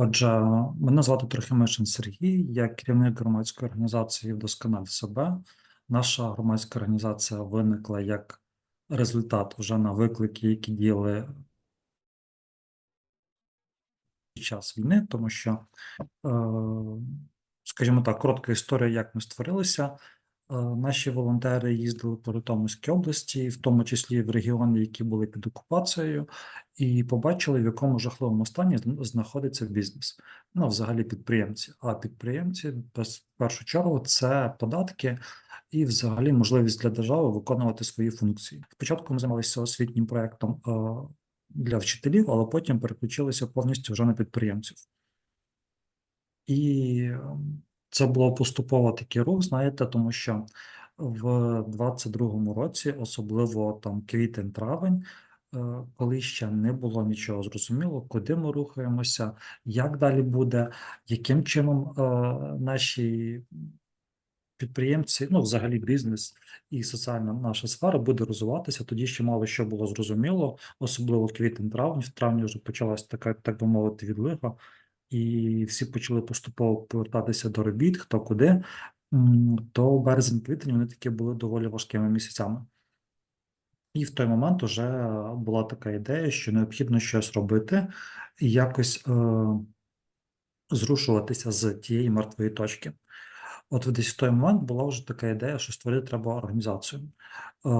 Отже, мене звати Трохимишин Сергій, я керівник громадської організації «Вдоскональ себе. Наша громадська організація виникла як результат вже на виклики, які діяли під час війни, тому що, е, скажімо так, коротка історія, як ми створилися. Е, Наші волонтери їздили по Житомирській області, в тому числі в регіони, які були під окупацією, і побачили, в якому жахливому стані знаходиться бізнес. Ну, взагалі підприємці. А підприємці, в першу чергу, це податки і взагалі можливість для держави виконувати свої функції. Спочатку ми займалися освітнім проектом е, для вчителів, але потім переключилися повністю вже на підприємців. І ем, це було поступово такий рух, знаєте, тому що в 22-му році, особливо там квітень-травень, е, коли ще не було нічого зрозуміло, куди ми рухаємося, як далі буде, яким чином е, наші підприємці, ну, взагалі бізнес і соціальна наша сфера буде розвиватися. Тоді ще мало що було зрозуміло, особливо квітень-травні. В травні вже почалась така, так би мовити, відлига, і всі почали поступово повертатися до робіт, хто куди. То березень-квітень вони такі були доволі важкими місяцями. І в той момент вже була така ідея, що необхідно щось робити і якось е, зрушуватися з тієї мертвої точки. От десь в той момент була вже така ідея, що створити треба організацію. Е,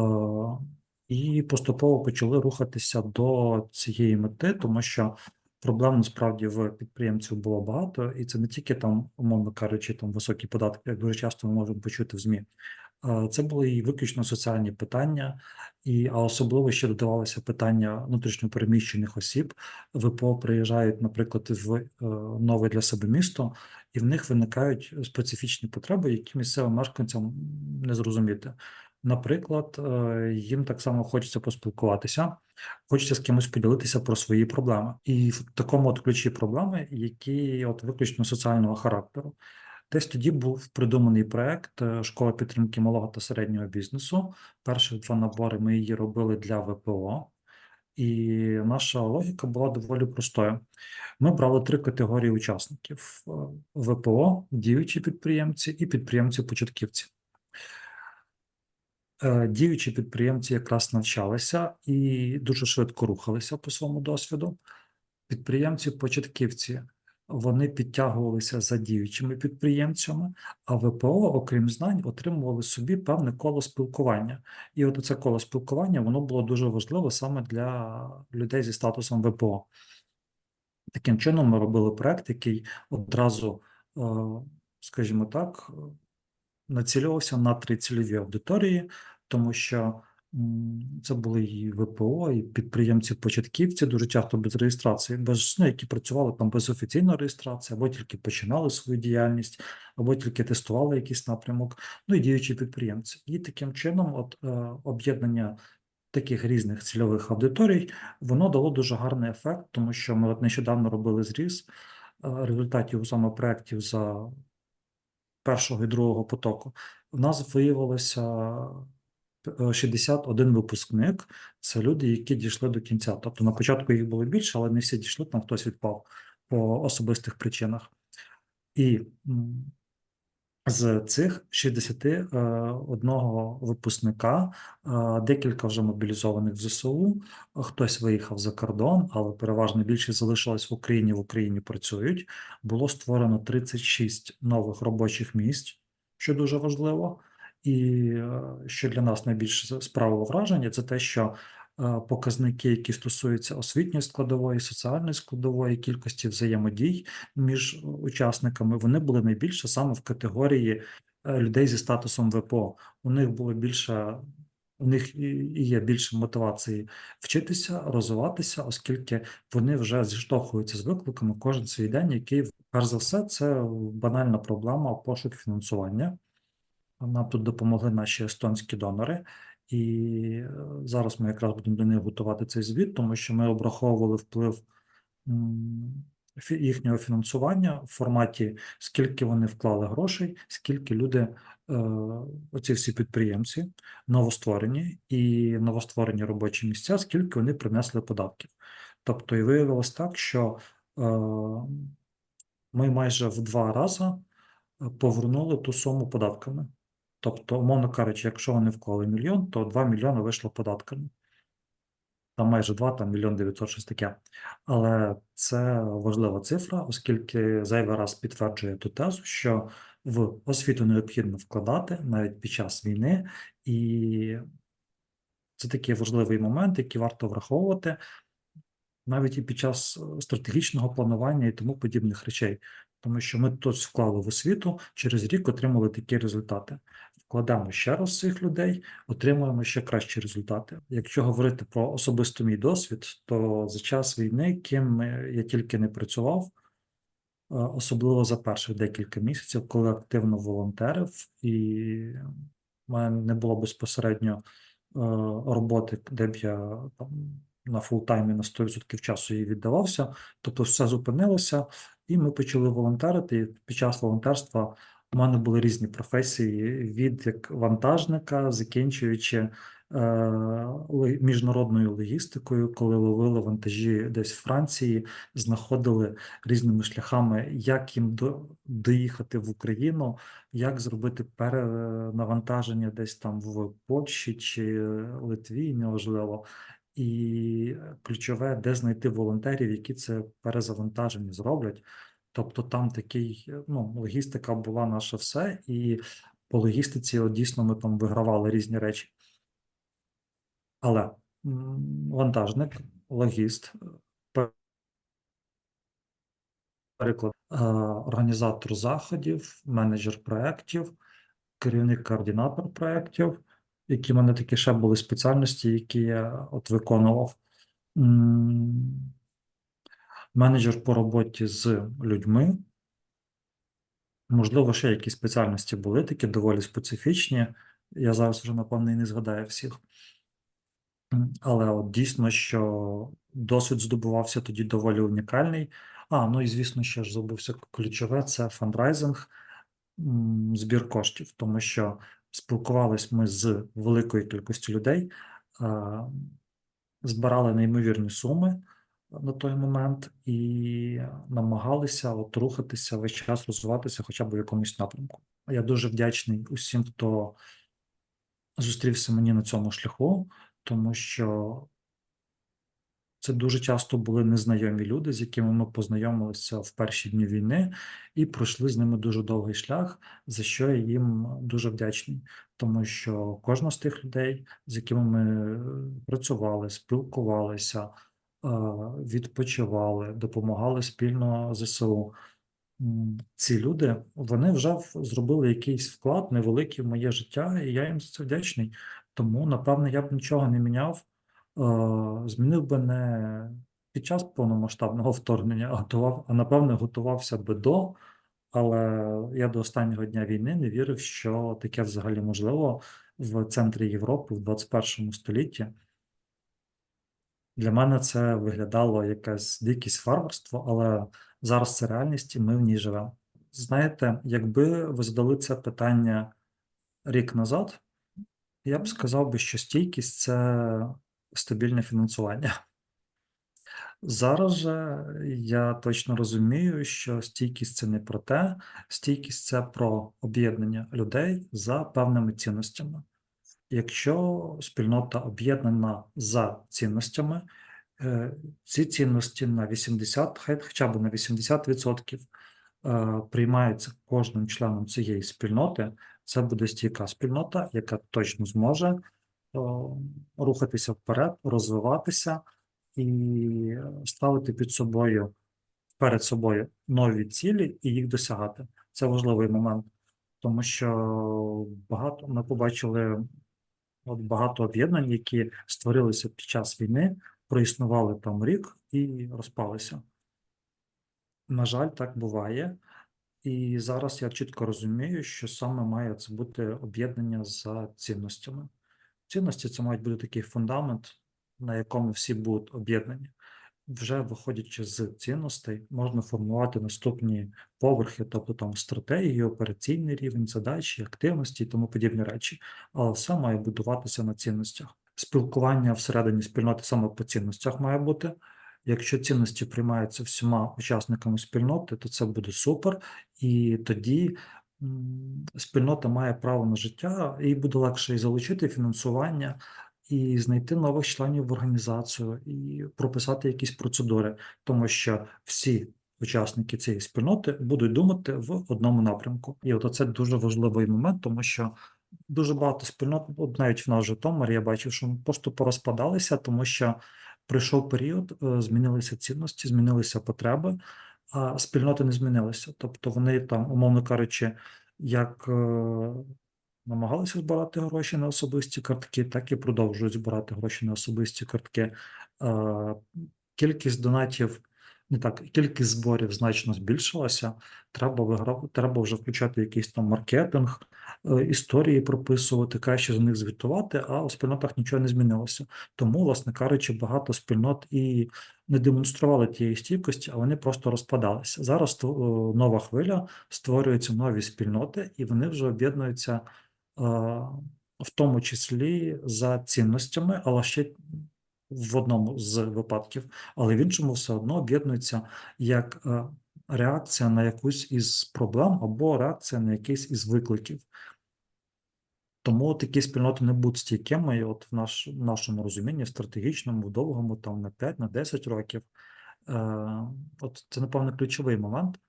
і поступово почали рухатися до цієї мети, тому що проблем насправді в підприємців було багато, і це не тільки там, умовно кажучи, там високі податки, як дуже часто ми можемо почути в ЗМІ. Це були і виключно соціальні питання, і а особливо ще додавалося питання внутрішньопереміщених осіб. ВПО приїжджають, наприклад, в е, нове для себе місто, і в них виникають специфічні потреби, які місцевим мешканцям не зрозуміти. Наприклад, е, їм так само хочеться поспілкуватися, хочеться з кимось поділитися про свої проблеми. І в такому от ключі проблеми, які от виключно соціального характеру. Десь тоді був придуманий проект е, школа підтримки малого та середнього бізнесу. Перші два набори ми її робили для ВПО, і наша логіка була доволі простою. Ми брали три категорії учасників: е, ВПО, діючі підприємці і підприємці-початківці. Е, Діючі підприємці якраз навчалися і дуже швидко рухалися по своєму досвіду. Підприємці-початківці вони підтягувалися за діючими підприємцями, а ВПО, окрім знань, отримували собі певне коло спілкування. І от це коло спілкування воно було дуже важливо саме для людей зі статусом ВПО. Таким чином, ми робили проект, який одразу, е, скажімо так, націлювався на три цільові аудиторії, тому що це були і ВПО, і підприємці-початківці, дуже часто без реєстрації, без, ну, які працювали там без офіційної реєстрації, або тільки починали свою діяльність, або тільки тестували якийсь напрямок, ну і діючі підприємці. І таким чином, от е, об'єднання таких різних цільових аудиторій, воно дало дуже гарний ефект, тому що ми от нещодавно робили зріз е, результатів саме проєктів за першого і другого потоку. У нас виявилося е, 61 випускник. Це люди, які дійшли до кінця. Тобто на початку їх було більше, але не всі дійшли, там хтось відпав по особистих причинах. І з цих 61 випускника е, декілька вже мобілізованих в ЗСУ, хтось виїхав за кордон, але переважно більшість залишилась в Україні. В Україні працюють. Було створено 36 нових робочих місць, що дуже важливо. І е, що для нас найбільше справило враження, це те, що е, показники, які стосуються освітньої складової, соціальної складової, кількості взаємодій між учасниками, вони були найбільше саме в категорії е, людей зі статусом ВПО. У них було більше, у них і є більше мотивації вчитися, розвиватися, оскільки вони вже зіштовхуються з викликами кожен свій день, який, перш за все, це банальна проблема пошук фінансування. Нам тут допомогли наші естонські донори, і е, зараз ми якраз будемо до них готувати цей звіт, тому що ми обраховували вплив їхнього фінансування в форматі, скільки вони вклали грошей, скільки люди, е, оці всі підприємці, новостворені і новостворені робочі місця, скільки вони принесли податків. Тобто, і виявилось так, що е, ми майже в два рази повернули ту суму податками. Тобто, умовно кажучи, якщо вони вклали мільйон, то 2 мільйони вийшло податками. Там майже 2, там мільйон 900, щось таке. Але це важлива цифра, оскільки зайвий раз підтверджує ту тезу, що в освіту необхідно вкладати навіть під час війни, і це такий важливий момент, який варто враховувати навіть і під час стратегічного планування і тому подібних речей. Тому що ми тут вклали в освіту, через рік отримали такі результати. Вкладемо ще раз цих людей, отримуємо ще кращі результати. Якщо говорити про особисто мій досвід, то за час війни, ким е, я тільки не працював, е, особливо за перших декілька місяців, коли активно волонтерив, і в мене не було безпосередньо е, роботи, де б я там на фултаймі на 100% часу їй віддавався, тобто все зупинилося, і ми почали волонтерити. І під час волонтерства у мене були різні професії: від як вантажника, закінчуючи е, міжнародною логістикою, коли ловили вантажі десь в Франції, знаходили різними шляхами, як їм до, доїхати в Україну, як зробити перенавантаження десь там в Польщі чи Литві, неважливо. І ключове, де знайти волонтерів, які це перезавантаження зроблять. Тобто там такий, ну, логістика була наше все, і по логістиці от, дійсно ми там вигравали різні речі. Але вантажник, логіст, переклад, організатор заходів, менеджер проєктів, керівник координатор проєктів, які в мене такі ще були спеціальності, які я от виконував. Менеджер по роботі з людьми. Можливо, ще якісь спеціальності були такі доволі специфічні. Я зараз вже, напевно, і не згадаю всіх. Але от дійсно, що досвід здобувався тоді доволі унікальний. А, ну і звісно, ще ж забувся ключове це фандрайзинг, збір коштів, тому що спілкувались ми з великою кількістю людей, збирали неймовірні суми на той момент і намагалися от рухатися весь час розвиватися хоча б в якомусь напрямку. Я дуже вдячний усім, хто зустрівся мені на цьому шляху, тому що це дуже часто були незнайомі люди, з якими ми познайомилися в перші дні війни, і пройшли з ними дуже довгий шлях, за що я їм дуже вдячний, тому що кожна з тих людей, з якими ми працювали, спілкувалися, відпочивали, допомагали спільно ЗСУ. Ці люди вони вже зробили якийсь вклад невеликий в моє життя, і я їм за це вдячний. Тому, напевне, я б нічого не міняв. Змінив би не під час повномасштабного вторгнення, а готував, а напевне, готувався би до, але я до останнього дня війни не вірив, що таке взагалі можливо в центрі Європи в 21 столітті. Для мене це виглядало якесь дикість варварство, але зараз це реальність, і ми в ній живемо. Знаєте, якби ви задали це питання рік назад, я б сказав би, що стійкість це стабільне фінансування. Зараз же я точно розумію, що стійкість це не про те, стійкість це про об'єднання людей за певними цінностями. Якщо спільнота об'єднана за цінностями, е, ці цінності на 80, хоча б на 80% е, приймаються кожним членом цієї спільноти, це буде стійка спільнота, яка точно зможе рухатися вперед, розвиватися і ставити під собою перед собою нові цілі і їх досягати. Це важливий момент, тому що багато ми побачили от багато об'єднань, які створилися під час війни, проіснували там рік і розпалися. На жаль, так буває. І зараз я чітко розумію, що саме має це бути об'єднання за цінностями. Цінності це мають бути такий фундамент, на якому всі будуть об'єднані. Вже виходячи з цінностей, можна формувати наступні поверхи, тобто там стратегії, операційний рівень, задачі, активності і тому подібні речі. Але все має будуватися на цінностях. Спілкування всередині спільноти саме по цінностях має бути. Якщо цінності приймаються всіма учасниками спільноти, то це буде супер, і тоді спільнота має право на життя, і буде легше і залучити фінансування, і знайти нових членів в організацію, і прописати якісь процедури, тому що всі учасники цієї спільноти будуть думати в одному напрямку. І от це дуже важливий момент, тому що дуже багато спільнот, от навіть в нас в Житомирі, я бачив, що просто порозпадалися, тому що прийшов період, е, змінилися цінності, змінилися потреби, а спільноти не змінилися. Тобто вони там, умовно кажучи, як е, намагалися збирати гроші на особисті картки, так і продовжують збирати гроші на особисті картки. Кількість донатів, не так, кількість зборів значно збільшилася. Треба виграв, треба вже включати якийсь там маркетинг, е, історії прописувати, краще за них звітувати, а у спільнотах нічого не змінилося. Тому, власне кажучи, багато спільнот і не демонстрували тієї стійкості, а вони просто розпадалися. Зараз е, нова хвиля, створюються нові спільноти, і вони вже об'єднуються в тому числі за цінностями, але ще в одному з випадків, але в іншому все одно об'єднуються як е, реакція на якусь із проблем або реакція на якийсь із викликів. Тому такі спільноти не будуть стійкими, і от в наш, нашому розумінні, стратегічному, в довгому, там на 5, на 10 років. Е, От це, напевно, ключовий момент,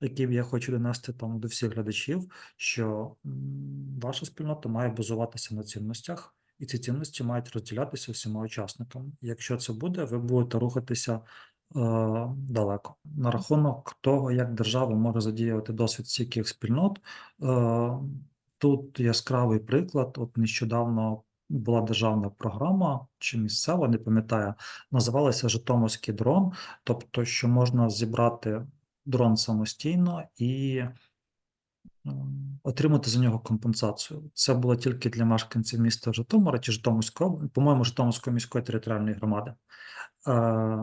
який я хочу донести там до всіх глядачів, що ваша спільнота має базуватися на цінностях, і ці цінності мають розділятися всіма учасниками. Якщо це буде, ви будете рухатися е, далеко. На рахунок того, як держава може задіяти досвід стійких спільнот. Е, Тут яскравий приклад. От нещодавно була державна програма чи місцева, не пам'ятаю, називалася Житомирський дрон. Тобто, що можна зібрати дрон самостійно і отримати за нього компенсацію. Це було тільки для мешканців міста Житомира чи Житомирської, об- по-моєму, Житомирської міської територіальної громади. Е,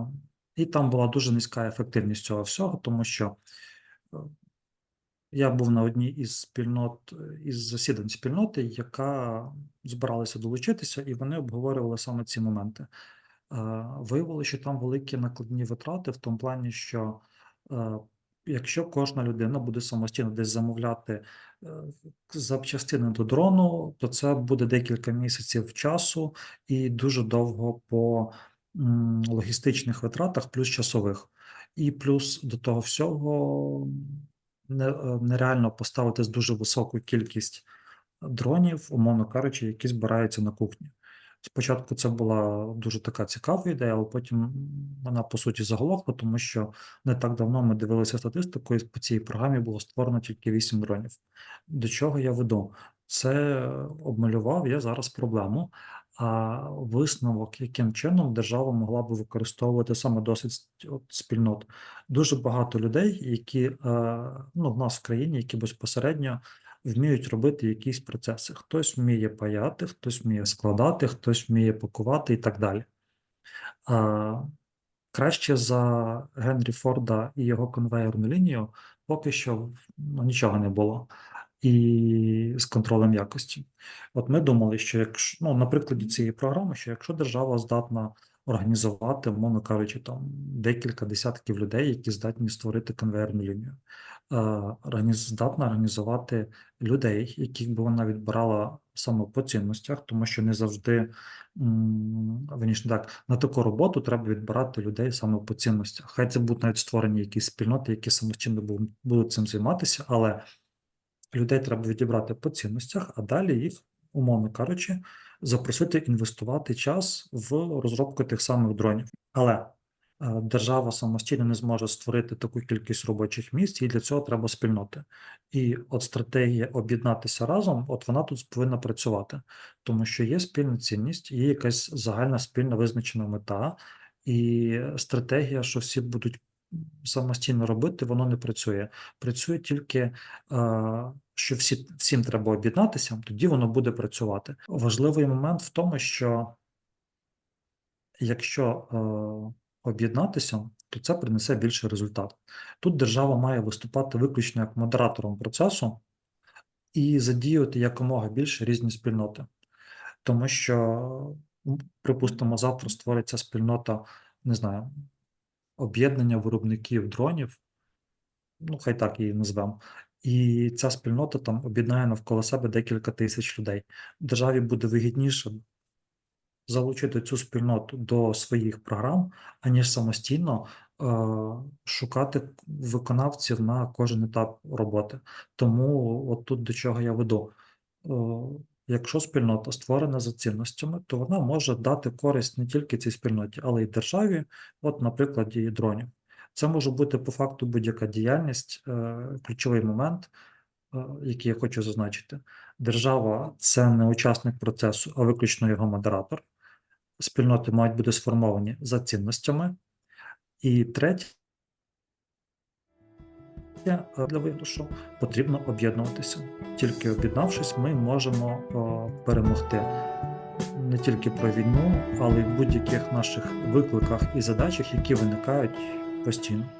І там була дуже низька ефективність цього всього, тому що е, я був на одній із спільнот, із засідань спільноти, яка збиралася долучитися, і вони обговорювали саме ці моменти. Е, Виявилося, що там великі накладні витрати в тому плані, що якщо кожна людина буде самостійно десь замовляти е, запчастини до дрону, то це буде декілька місяців часу і дуже довго по логістичних витратах, плюс часових. І плюс до того всього е, нереально поставити дуже високу кількість дронів, умовно кажучи, які збираються на кухні. Спочатку це була дуже така цікава ідея, але потім вона по суті заглохла, тому що не так давно ми дивилися статистику, і по цій програмі було створено тільки 8 дронів. До чого я веду? Це обмалював я зараз проблему, а висновок, яким чином держава могла би використовувати саме досвід спільнот. Дуже багато людей, які е, ну, в нас в країні, які безпосередньо вміють робити якісь процеси. Хтось вміє паяти, хтось вміє складати, хтось вміє пакувати і так далі. А, краще за Генрі Форда і його конвейерну лінію поки що ну, нічого не було. І з контролем якості. От ми думали, що якщо ну, на прикладі цієї програми, що якщо держава здатна організувати, умовно кажучи, там декілька десятків людей, які здатні створити конвейерну лінію, е, здатна організувати людей, яких би вона відбирала саме по цінностях, тому що не завжди верніше так, на таку роботу треба відбирати людей саме по цінностях. Хай це будуть навіть створені якісь спільноти, які самостійно бу- будуть цим займатися, але людей треба відібрати по цінностях, а далі їх, умовно кажучи, запросити інвестувати час в розробку тих самих дронів. Але е, держава самостійно не зможе створити таку кількість робочих місць, і для цього треба спільноти. І от стратегія об'єднатися разом, от вона тут повинна працювати, тому що є спільна цінність, є якась загальна спільна визначена мета, і стратегія, що всі будуть самостійно робити, воно не працює. Працює тільки е, що всі, всім треба об'єднатися, тоді воно буде працювати. Важливий момент в тому, що якщо е, об'єднатися, то це принесе більший результат. Тут держава має виступати виключно як модератором процесу і задіювати якомога більше різні спільноти. Тому що, припустимо, завтра створиться спільнота, не знаю, об'єднання виробників дронів, ну хай так її назвемо. І ця спільнота там об'єднає навколо себе декілька тисяч людей. Державі буде вигідніше залучити цю спільноту до своїх програм, аніж самостійно е, шукати виконавців на кожен етап роботи. Тому от тут до чого я веду. Е, Якщо спільнота створена за цінностями, то вона може дати користь не тільки цій спільноті, але й державі, от, на прикладі дронів. Це може бути по факту будь-яка діяльність, е, ключовий момент, е, який я хочу зазначити. Держава це не учасник процесу, а виключно його модератор. Спільноти мають бути сформовані за цінностями. І третє, е, для виграшу потрібно об'єднуватися. Тільки об'єднавшись, ми можемо перемогти не тільки про війну, але й в будь-яких наших викликах і задачах, які виникають Agostino.